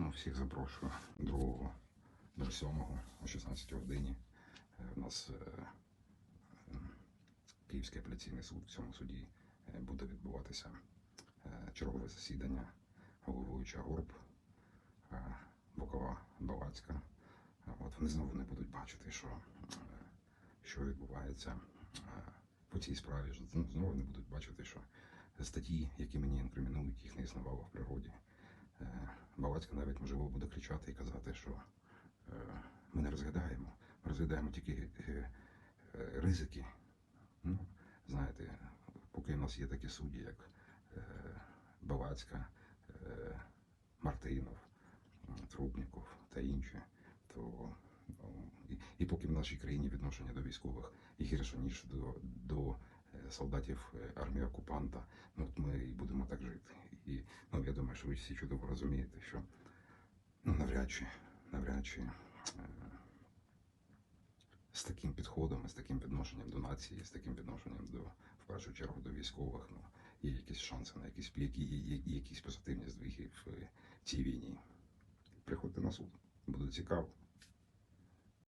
Ну, всіх запрошую 2 до 7 о 16 годині. Е, У нас е, е, Київський апеляційний суд в цьому суді е, буде відбуватися е, чергове засідання, головуюча Горб, е, Бокова Балацька. Е, От вони знову не будуть бачити, що, е, що відбувається е, по цій справі. Знову не будуть бачити, що статті, які мені інкримінують, їх не існувало в природі. Балацька навіть можливо буде кричати і казати, що е, ми не розглядаємо, ми розглядаємо тільки е, е, ризики. Ну, знаєте, поки в нас є такі судді, як Балацька, Мартинов, Трубніков та інші, то ну, і, і поки в нашій країні відношення до військових гірше, ніж до, до солдатів армії окупанта, ну от ми і будемо так жити. Я думаю, що ви всі чудово розумієте, що ну, навряд чи, навряд чи е, з таким підходом, з таким відношенням до нації, з таким відношенням до, в першу чергу, до військових, ну, є якісь шанси на якісь, які, є якісь позитивні здвиги в цій війні. Приходьте на суд, буде цікаво.